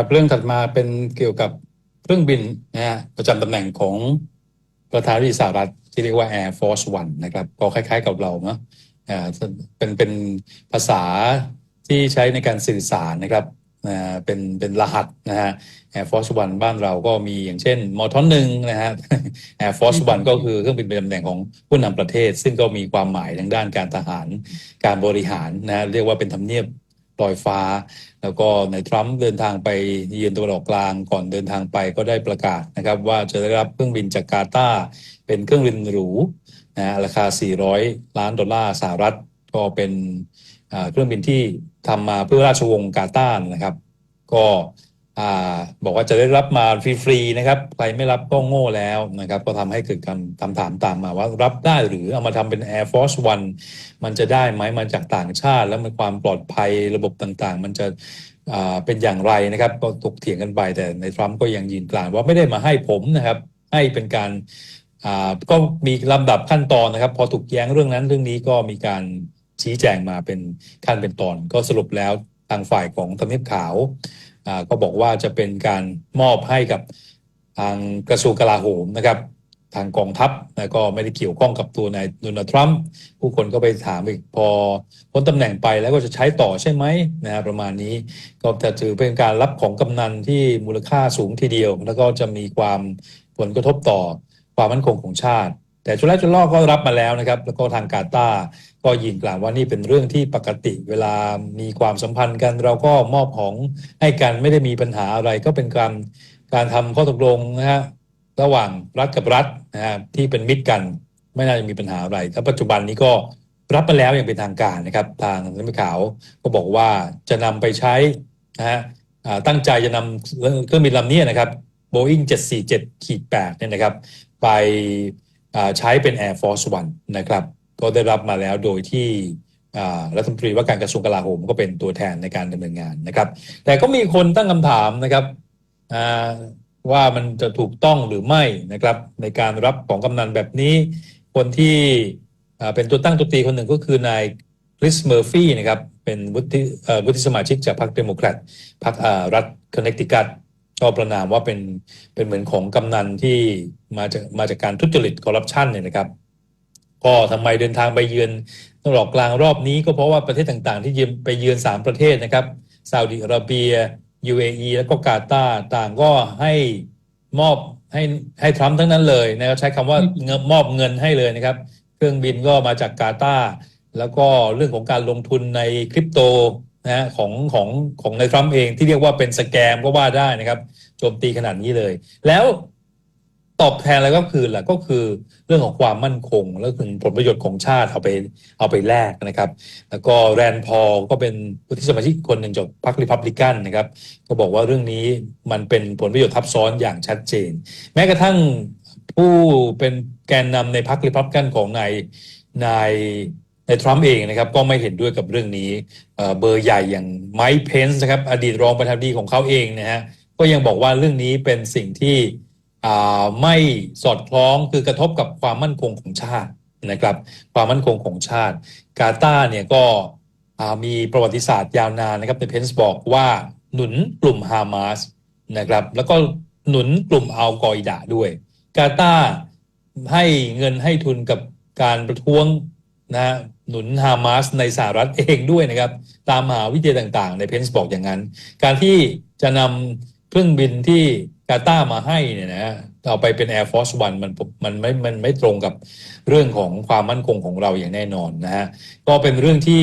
ครับเรื่องถัดมาเป็นเกี่ยวกับเครื่องบินนะฮะประจำตำแหน่งของประธานาธิบดีสหรัฐที่เรียกว่า Air Force One นะครับ ก็คล้ายๆกับเราเนาะอ่าเป็นเป็นภาษาที่ใช้ในการสื่อสารนะครับอ่าเป็นเป็นรหัสนะฮะ Air Force One บ้านเราก็มีอย่างเช่นมอทอนหนึ่งนะฮะ Air Force One ก็คือเครื่องบินประจำตำแหน่งของผู้นำประเทศ ซึ่งก็มีความหมายทางด้านการทหารการบริหารนะฮะเรียกว่าเป็นทำเนียบ ลอยฟ้า แล้วก็ในทรัมป์เดินทางไปเยือนตะวันออกกลางก่อนเดินทางไปก็ได้ประกาศนะครับ ว่าจะได้รับเครื่องบินจากกาตาร์เป็นเครื่องบินหรูนะฮะราคา 400 ล้านดอลลาร์สหรัฐก็เป็นเครื่องบินที่ทำมาเพื่อราชวงศ์กาตาร์นะครับ ก็ อ่าบอกว่าจะได้รับมาฟรีๆนะครับใครไม่รับก็โง่แล้วนะครับ ก็ทำให้เกิดคำคำถามตามมาว่ารับได้หรือเอามาทำเป็น Air Force One มันจะได้ไหมมาจากต่างชาติ แล้วมันความปลอดภัยระบบต่างๆ มันจะเป็นอย่างไรนะครับ ก็ถกเถียงกันไปแต่ในทรัมป์ก็ยังยืนกลานว่าไม่ได้มาให้ผมนะครับ ให้เป็นการก็มีลำดับขั้นตอนนะครับ พอถูกแย้งเรื่องนั้นเรื่องนี้ก็มีการชี้แจงมาเป็นขั้นเป็นตอน ก็สรุปแล้วทางฝ่ายของทำเนียบขาว ก็บอกว่าจะเป็นการมอบให้กับทางกระทรวงกลาโหมนะครับทางกองทัพนะก็ไม่ได้เกี่ยวข้องกับตัวนายโดนัลด์ทรัมป์ผู้คนก็ไปถามอีกพอพ้นตำแหน่งไปแล้วก็จะใช้ต่อใช่ไหมนะฮะประมาณนี้ ก็จะถือเป็นการรับของกำนันที่มูลค่าสูงทีเดียว แล้วก็จะมีความผลกระทบต่อความมั่นคงของชาติ แต่ชุดแรกชุดล่อก็รับมาแล้วนะครับ แล้วก็ทางกาตาร์ก็ยืนกล่าวว่านี่เป็นเรื่องที่ปกติเวลามีความสัมพันธ์กัน เราก็มอบของให้กันไม่ได้มีปัญหาอะไร ก็เป็นการการทำข้อตกลงนะฮะระหว่างรัฐกับรัฐนะฮะที่เป็นมิตรกัน ไม่น่าจะมีปัญหาอะไรถ้าปัจจุบันนี้ก็รับมาแล้วอย่างเป็นทางการนะครับ ทางรัฐมนตรีขาวก็บอกว่าจะนำไปใช้นะฮะตั้งใจจะนำเครื่องบินลำนี้นะครับ Boeing 747ขีด8เนี่ยนะครับ ไป ใช้เป็น Air Force One นะครับ ก็ได้รับมาแล้วโดยที่รัฐมนตรีว่าการกระทรวงกลาโหมก็เป็นตัวแทนในการดำเนินงานนะครับ แต่ก็มีคนตั้งคำถามนะครับว่ามันจะถูกต้องหรือไม่นะครับ ในการรับของกำนันแบบนี้ คนที่เป็นตัวตั้งตัวตีคนหนึ่งก็คือนายคริสเมอร์ฟี่นะครับ เป็นวุฒิวุฒิสมาชิกจากพรรคเดโมแครตพรรครัฐคอนเนคติคัต ก็ประนามว่าเป็นเป็นเหมือนของกำนันที่มาจากมาจากการทุจริตคอร์รัปชันเนี่ยนะครับก็ทำไมเดินทางไปเยือนตะวันอกกลางรอบนี้ก็เพราะว่าประเทศต่างๆ ที่ไปเยือนสามประเทศนะครับซาอุดิอาระเบีย UAE แล้วก็กาตาร์ต่างก็ให้มอบให้ให้ทรัมป์ทั้งนั้นเลยนะครับใช้คำว่าเงินมอบเงินให้เลยนะครับ เครื่องบินก็มาจากกาตาร์แล้วก็เรื่องของการลงทุนในคริปโต นะของของของในทรัมป์เองที่เรียกว่าเป็นสแกมก็ว่าได้นะครับโจมตีขนาดนี้เลย แล้วตอบแทนอะไรก็คือแหละก็คือเรื่องของความมั่นคง และถึงผลประโยชน์ของชาติเอาไปเอาไปแลกนะครับ แล้วก็แรนพอลก็เป็นผู้ที่สมาชิกคนหนึ่งจากพรรคริพับลิกันนะครับ ก็บอกว่าเรื่องนี้มันเป็นผลประโยชน์ทับซ้อนอย่างชัดเจน แม้กระทั่งผู้เป็นแกนนำในพรรคริพับลิกันของนายนาย ในทรัมป์เองนะครับก็ไม่เห็นด้วยกับเรื่องนี้เบอร์ใหญ่อย่างไมค์เพนส์นะครับอดีตรองประธานาธิบดีของเขาเองนะฮะก็ยังบอกว่าเรื่องนี้เป็นสิ่งที่ไม่สอดคล้องคือกระทบกับความมั่นคงของชาตินะครับ ความมั่นคงของชาติ กาตาเนี่ยก็มีประวัติศาสตร์ยาวนานนะครับในเพนส์บอกว่าหนุนกลุ่มฮามาสนะครับ แล้วก็หนุนกลุ่มอัลกออิดะด้วย กาตาให้เงินให้ทุนกับการประท้วง นะฮะหนุนฮามาสในสหรัฐเองด้วยนะครับ ตามมหาวิทยาลัยต่าง ๆ ในเพนส์บอกอย่างนั้น การที่จะนำเครื่องบินที่กาตาร์มาให้เนี่ยนะเอาไปเป็น Air Force One มันมันไม่มันไม่ตรงกับเรื่องของความมั่นคงของเราอย่างแน่นอนนะฮะก็เป็นเรื่องที่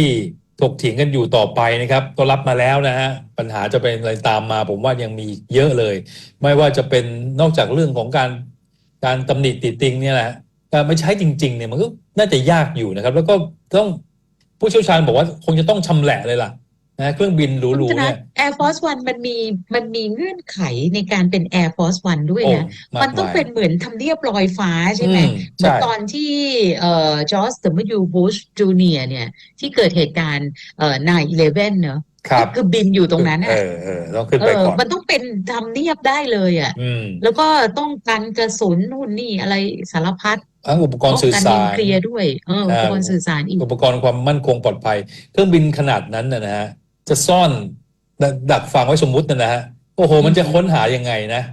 ถกเถียงกันอยู่ต่อไปนะครับ ก็รับมาแล้วนะฮะปัญหาจะเป็นอะไรตามมา ผมว่ายังมีเยอะเลย ไม่ว่าจะเป็นนอกจากเรื่องของการการตำหนิติดติงเนี่ยแหละการไม่ใช้จริงๆเนี่ยมันก็ น่าจะยากอยู่นะครับ แล้วก็ต้องผู้เชี่ยวชาญบอกว่าคงจะต้องชำแหละเลยล่ะนะเครื่องบินหคุณรูชๆนะเนี่ย Air Force One มันมีมันมีเงื่อนไขในการเป็น Air Force One ด้วยโอ้นะมากมันต้องมายเป็นเหมือนทำเนียบลอยฟ้าใช่ไหมอืมเหมือนใช่ ตอนที่เอ่อจอร์จ W. Bush Jr. เนี่ย ที่เกิดเหตุการณ์เอ่อ9/11เนอะครับคือบินอยู่ตรงนั้นเออะอเออต้องขึ้นเอไปอก่อนมันต้องเป็นทำเนียบได้เลยอะอืม แล้วก็ต้องกันกระสุนนู่นนี่อะไรสารพัด ทั้งอุปกรป้ณ์องสื่อกันสานิวรเคลียร์ด้วยเอออุปกรณ์สื่อสารอีกอุปกรณ์ความมั่นคงปลอดภัย เครื่องบินขนาดนั้นนะนะฮะจะซ่อนดดักฟังไว้สมมุตินะนะฮะโอ้โห มันจะค้นหายังไงนะ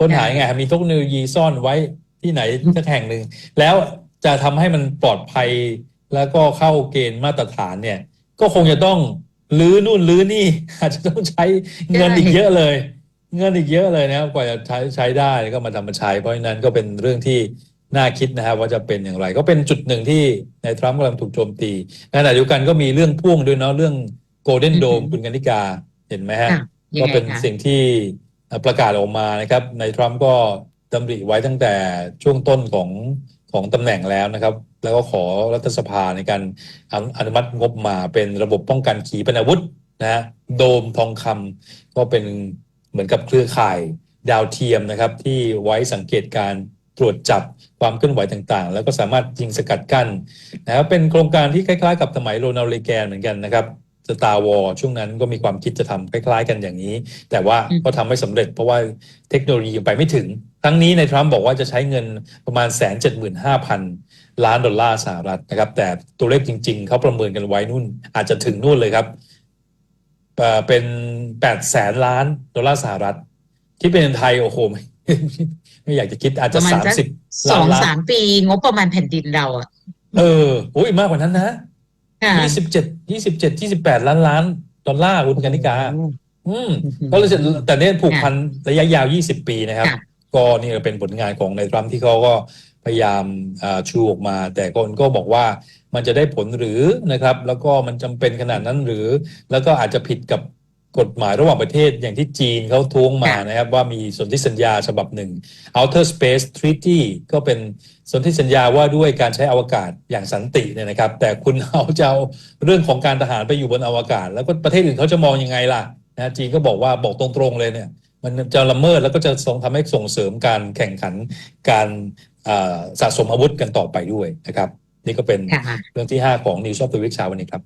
ค้นหายังไงมีเทคโนโลยีซ่อนไว้ที่ไหนสักแห่งหนึ่งแล้วจะทำให้มันปลอดภัยแล้วก็เข้าเกณฑ์มาตรฐานเนี่ย ก็คงจะต้องลื้อนู่นลื้อนี่อาจจะต้องใช้เงินอีกเยอะเลย เงินอีกเยอะเลยนะครับกว่าจะใช้ใช้ได้ก็มาทำมาใช้เพราะฉะนั้นก็เป็นเรื่องที่ น่าคิดนะครับว่าจะเป็นอย่างไร ก็เป็นจุดหนึ่งที่ในทรัมป์กำลังถูกโจมตีในขณะเดียวกันก็มีเรื่องพ่วงด้วยเนาะเรื่องโกลเด้นโดมอือฮึคุณกนิกาเห็นไหมฮะค่ะยัก็งไงเป็นคะสิ่งที่ประกาศออกมานะครับในทรัมป์ก็ดำริไว้ตั้งแต่ช่วงต้นของของตำแหน่งแล้วนะครับ แล้วก็ขอรัฐสภาในการอนุอนุมัติงบมาเป็นระบบป้องกันขีปนาวุธนะฮะโดมทองคำก็เป็นเหมือนกับเครือข่ายดาวเทียมนะครับ ที่ไว้สังเกตการณ์ตรวจจับ ความเคลื่อนไหวต่างๆ แล้วก็สามารถยิงสกัดกั้นนะครับเป็นโครงการที่คล้ายๆ กับสมัยโรนัลด์เรแกนเหมือนกันนะครับสตาร์วอ r ช่วงนั้นก็มีความคิดจะทำคล้าย ๆ กันอย่างนี้ แต่ว่าอืมก็ทำไม่สำเร็จเพราะว่าเทคโนโลยียังไปไม่ถึง ทั้งนี้ในทรัมป์บอกว่าจะใช้เงินประมาณแสนเจ็ดหมื่นห้าพันล้านดอลลาร์สหรัฐนะครับ แต่ตัวเลขจริง ๆ เขาประเมินกันไว้นู่น อาจจะถึงนู่นเลยครับเอ่อเป็นแปดแสนล้านดอลลาร์สหรัฐ ที่เป็นเงินไทยโอ้โห ไม่ไม่อยากจะคิดอาจปจะระมาณสามสักสิบสองล้านสามปีงบประมาณแผ่นดินเราอะเออโอ้ยมากกว่านั้นนะค่ะยี่สิบเจ็ดยี่สิบเจ็ดยี่สิบแปดล้านล้านดอลลาร์คุณกนิกาโอ้อืมอืมก็เลยจะแต่เนี่ยผูกพันระยะยาว20ปีนะครับค่ะก็นี่ก็เป็นผลงานของในทรัมป์ที่เขาก็พยายามอ่าชูออกมา แต่คนก็บอกว่ามันจะได้ผลหรือนะครับ แล้วก็มันจำเป็นขนาดนั้นหรือ แล้วก็อาจจะผิดกับ กฎหมายระหว่างประเทศอย่างที่จีนเขาท้วงมาค่ะนะครับว่ามีสนธิสัญญาฉบับหนึ่ง Outer Space Treaty ก็เป็นสนธิสัญญาว่าด้วยการใช้อวกาศอย่างสันติเนี่ยนะครับ แต่คุณเอาจะเอาเรื่องของการทหารไปอยู่บนอวกาศ แล้วก็ประเทศอื่นเขาจะมองยังไงล่ะนะจีนก็บอกว่าบอกตรงๆเลยเนี่ย มันจะละเมิดแล้วก็จะส่งทำให้ส่งเสริมการแข่งขันการอ่าสะสมอาวุธกันต่อไปด้วยนะครับ นี่ก็เป็นค่ะเรื่องที่ 5 ของ News of the Week เช้าวันนี้ครับ